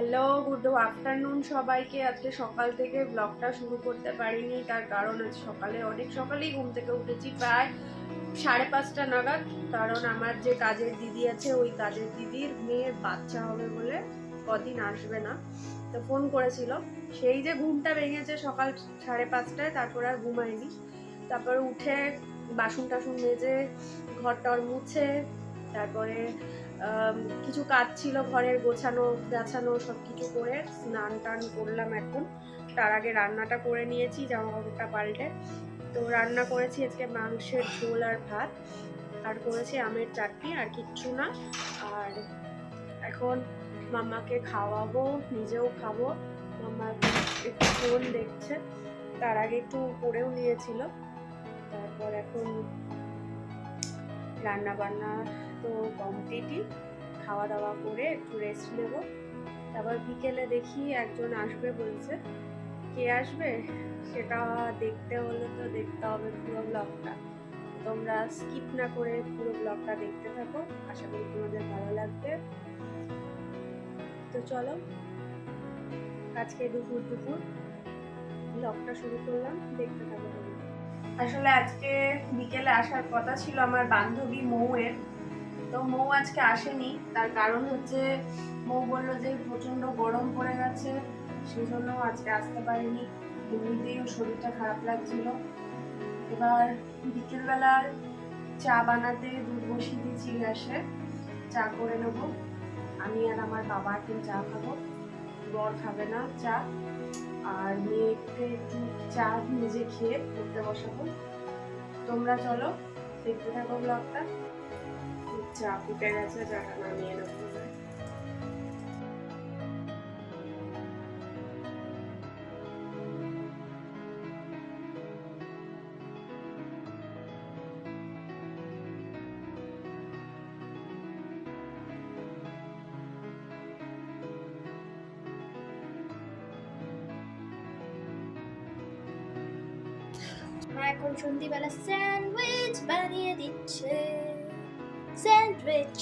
Hello good afternoon সবাইকে। আজকে সকাল থেকে ব্লগটা শুরু করতে পারিনি, তার কারণ আজ সকালে, অনেক সকালেই ঘুম থেকে উঠেছি, প্রায় সাড়ে পাঁচটা নাগাদ। কারণ আমার যে কাজের দিদি আছে, ওই কাজের দিদির মেয়ের বাচ্চা হবে বলে কদিন আসবে না। তো ফোন করেছিল। সেই যে ঘুমটা ভেঙেছে সকাল সাড়ে পাঁচটায়, তারপর আর ঘুমায়নি। তারপর উঠে বাসন টাসন মেজে ঘর টর মুছে, তারপরে কিছু কাজ ছিল, ঘরের গোছানো, গাছানো সব কিছু করে স্নান টান করলাম এখন। তার আগে রান্নাটা করে নিয়েছি জামা কাপড়টা পাল্টে। তো রান্না করেছি আজকে মাংসের ঝোল আর ভাত। আর করেছি আমের চাটনি, আর কিচ্ছু না। আর এখন মাম্মাকে খাওয়াবো, নিজেও খাব। মাম্মা একটু ফোন দেখছে, তার আগে একটু পড়েও নিয়েছিল। তারপর এখন রান্না বান্না তো কমপ্লিটই। খাওয়া দাওয়া করে একটু রেস্ট নেব। তারপর বিকেলে দেখি একজন আসবে বলছে। কে আসবে? সেটা দেখতে হলে তো দেখতে হবে পুরো ব্লগটা তোমরা স্কিপ না করে পুরো ব্লগটা দেখতে থাকো। আশা করি তোমাদের ভালো লাগবে। তো চলো, আজকে দুপুর দুপুর ব্লগটা শুরু করলাম। দেখতে থাকো আসলে আজকে বিকেলে আসার কথা ছিল আমার বান্ধবী মৌয়ের। তো মৌ আজকে আসেনি। তার কারণ হচ্ছে মৌ বলল যে প্রচণ্ড গরম পড়ে গেছে সেই জন্য আজকে আসতে পারিনি। এমনিতেই শরীরটা খারাপ লাগছিল। এবার বিকেলবেলার চা বানাতে দুধ বসিয়ে দিয়েছি গ্যাসে, চা করে নেব। আমি আর আমার বাবা এখন চা খাব। বর খাবে না চা। আর মেয়েকে একটু চা নিজে খেয়ে পড়তে বসাবো। তোমরা চলো, দেখতে থাকো ব্লগটা চা ফুটে গেছে চাটা নামিয়ে নেব এবার। মা এখন সন্ধ্যেবেলা স্যান্ডউইচ বানিয়ে দিচ্ছে স্যান্ডউইচ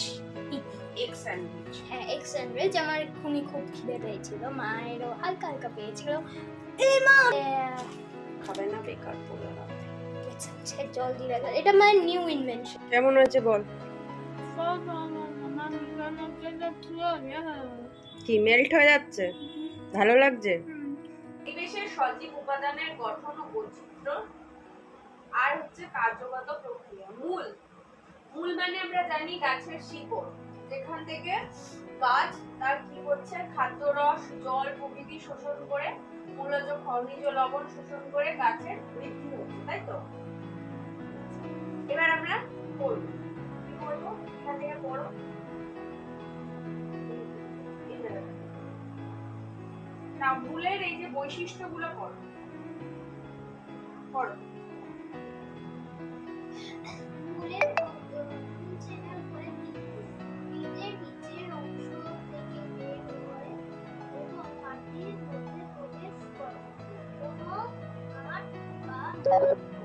এগ স্যান্ডউইচ হ্যাঁ এগ স্যান্ডউইচ আমার এক্ষুনি খুব খিদে পেয়েছিল মায়েরও হালকা হালকা পেয়েছিল। এ মা! খাবে না বেকার পড়ে জল দিয়ে রাখা। এটা মায়ের নিউ ইনভেনশন কেমন হয়েছে বল? কি মেল্ট হয়ে যাচ্ছে? ভালো লাগছে? পরিবেশের সজীব উপাদানের গঠন ও বৈচিত্র্য আর হচ্ছে কার্যগত প্রক্রিয়া। মূল মূল মানে আমরা জানি গাছের শিকড়। যেখান থেকে গাছ তার কি করছে? খাদ্য রস, জল, প্রভৃতি শোষণ করে মূলজ খনিজ লবণ শোষণ করে গাছের বৃদ্ধি হচ্ছে, তাই তো? এবার আমরা করব কি করব এখান থেকে পড়ো। না, মূলের এই যে বৈশিষ্ট্যগুলো পড়ো। পড়ো। Thank.